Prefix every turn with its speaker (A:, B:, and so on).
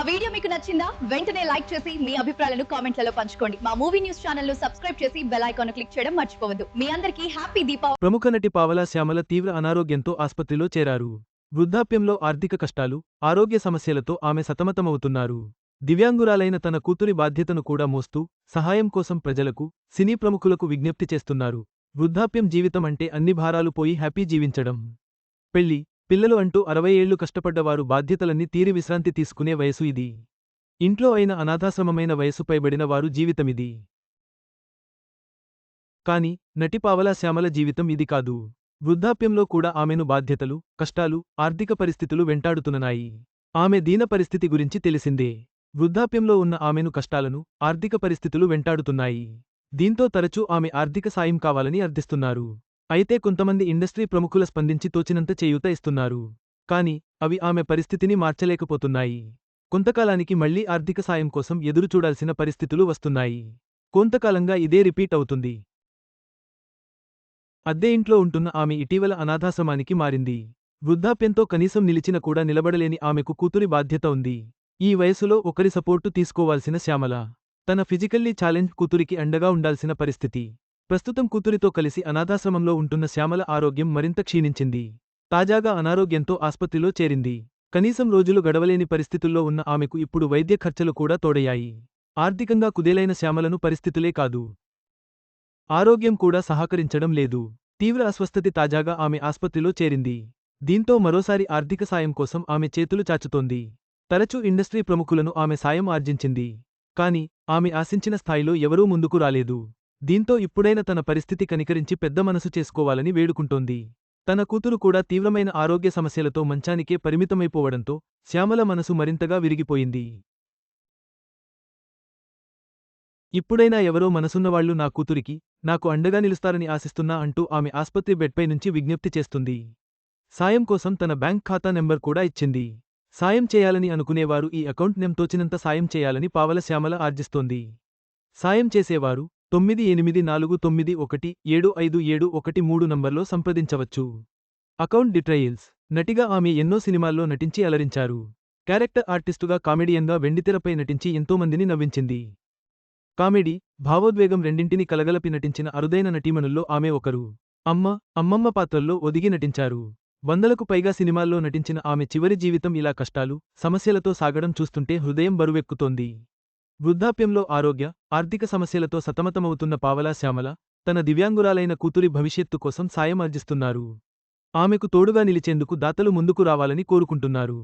A: మా వీడియో మీకు నచ్చిందా? వెంటనే లైక్ చేసి మీ అభిప్రాయాలను కామెంట్లలో పంచుకోండి. మా మూవీ న్యూస్ ఛానల్ను సబ్స్క్రైబ్ చేసి బెల్ ఐకాన్ క్లిక్ చేయడం మర్చిపోవద్దు. మీ అందరికీ హ్యాపీ దీపావళి.
B: ప్రముఖ నటి పావలా శ్యామల తీవ్ర అనారోగ్యంతో ఆసుపత్రిలో చేరారు. వృద్ధాప్యంలో ఆర్థిక కష్టాలు ఆరోగ్య సమస్యలతో ఆమె సతమతమవుతున్నారు. దివ్యాంగురాలైన తన కూతురి బాధ్యతను కూడా మోస్తూ సహాయం కోసం ప్రజలకు సినీ ప్రముఖులకు విజ్ఞప్తి చేస్తున్నారు. వృద్ధాప్యం జీవితం అంటే అన్ని భారాలు పోయి హ్యాపీ జీవించడం. పెళ్ళి పిల్లలు అంటూ అరవై ఏళ్ళు కష్టపడ్డవారు బాధ్యతలన్నీ తీరి విశ్రాంతి తీసుకునే వయసు ఇది. ఇంట్లో అయిన అనాథాశ్రమమైన వయసుపైబడిన వారు జీవితమిది. కాని నటి పావలా శ్యామల జీవితం ఇది కాదు. వృద్ధాప్యంలో కూడా ఆమెను బాధ్యతలు కష్టాలు ఆర్థిక పరిస్థితులు వెంటాడుతున్నాయి ఆమె దీన పరిస్థితి గురించి తెలిసిందే. వృద్ధాప్యంలో ఉన్న ఆమెను కష్టాలను ఆర్థిక పరిస్థితులు వెంటాడుతున్నాయి. దీంతో తరచూ ఆమె ఆర్థిక సాయం కావాలని అర్థిస్తున్నారు. అయితే కొంతమంది ఇండస్ట్రీ ప్రముఖుల స్పందించి తోచినంత చేయూత ఇస్తున్నారు. కాని అవి ఆమె పరిస్థితిని మార్చలేకపోతున్నాయి. కొంతకాలానికి మళ్ళీ ఆర్థిక సాయం కోసం ఎదురుచూడాల్సిన పరిస్థితులు వస్తున్నాయి. కొంతకాలంగా ఇదే రిపీట్ అవుతుంది. అద్దె ఇంట్లో ఉంటున్న ఆమె ఇటీవల అనాథాశ్రమానికి మారింది. వృద్ధాప్యంతో కనీసం నిలిచిన కూడా నిలబడలేని ఆమెకు కూతురి బాధ్యత ఉంది. ఈ వయసులో ఒకరి సపోర్టు తీసుకోవాల్సిన శ్యామల. తన ఫిజికల్లీ ఛాలెంజ్ కూతురికి అండగా ఉండాల్సిన పరిస్థితి. ప్రస్తుతం కూతురితో కలిసి అనాథాశ్రమంలో ఉంటున్న శ్యామల ఆరోగ్యం మరింత క్షీణించింది. తాజాగా అనారోగ్యంతో ఆస్పత్రిలో చేరింది. కనీసం రోజులు గడవలేని పరిస్థితుల్లో ఉన్న ఆమెకు ఇప్పుడు వైద్య ఖర్చులు కూడా తోడయ్యాయి. ఆర్థికంగా కుదేలైన శ్యామలను పరిస్థితులే కాదు. ఆరోగ్యం కూడా సహకరించడం లేదు. తీవ్ర అస్వస్థతి తాజాగా ఆమె ఆస్పత్రిలో చేరింది. దీంతో మరోసారి ఆర్థిక సాయం కోసం ఆమె చేతులు చాచుతోంది. తరచూ ఇండస్ట్రీ ప్రముఖులను ఆమె సాయం ఆర్జించింది. కాని ఆమె ఆశించిన స్థాయిలో ఎవరూ ముందుకు రాలేదు. దీంతో ఇప్పుడైన తన పరిస్థితి కనికరించి పెద్ద మనసు చేసుకోవాలని వేడుకుంటోంది. తన కూతురు కూడా తీవ్రమైన ఆరోగ్య సమస్యలతో మంచానికే పరిమితమైపోవడంతో శ్యామల మనసు మరింతగా విరిగిపోయింది. ఇప్పుడైనా ఎవరో మనసున్నవాళ్ళు నా కూతురికి నాకు అండగా నిలుస్తారని ఆశిస్తున్నా అంటూ ఆమె ఆస్పత్రి బెడ్పై నుంచి విజ్ఞప్తి చేస్తుంది. సాయం కోసం తన బ్యాంక్ ఖాతా నెంబర్ కూడా ఇచ్చింది. సాయం చేయాలని అనుకునేవారు ఈ అకౌంట్ నెంతోచినంత సాయం చేయాలని పావల శ్యామల ఆర్జిస్తోంది. సాయం చేసేవారు తొమ్మిది ఎనిమిది నాలుగు తొమ్మిది ఒకటి ఏడు ఐదు ఏడు ఒకటి మూడు నంబర్లో సంప్రదించవచ్చు. అకౌంట్ డిట్రయల్స్ నటిగా ఆమె ఎన్నో సినిమాల్లో నటించి అలరించారు. క్యారెక్టర్ ఆర్టిస్టుగా కామెడియన్గా వెండితెరపై నటించి ఎంతోమందిని నవ్వించింది. కామెడీ భావోద్వేగం రెండింటిని కలగలపి నటించిన అరుదైన నటీమణుల్లో ఆమె ఒకరు. అమ్మ అమ్మమ్మ పాత్రల్లో ఒదిగి నటించారు. వందలకు పైగా సినిమాల్లో నటించిన ఆమె చివరి జీవితం ఇలా కష్టాలు సమస్యలతో సాగడం చూస్తుంటే హృదయం బరువెక్కుతోంది. వృద్ధాప్యంలో ఆరోగ్య ఆర్థిక సమస్యలతో సతమతమవుతున్న పావలా శ్యామల తన దివ్యాంగురాలైన కూతురి భవిష్యత్తు కోసం సాయం ఆర్జిస్తున్నారు ఆమెకు తోడుగా నిలిచేందుకు దాతలు ముందుకు రావాలని కోరుకుంటున్నారు.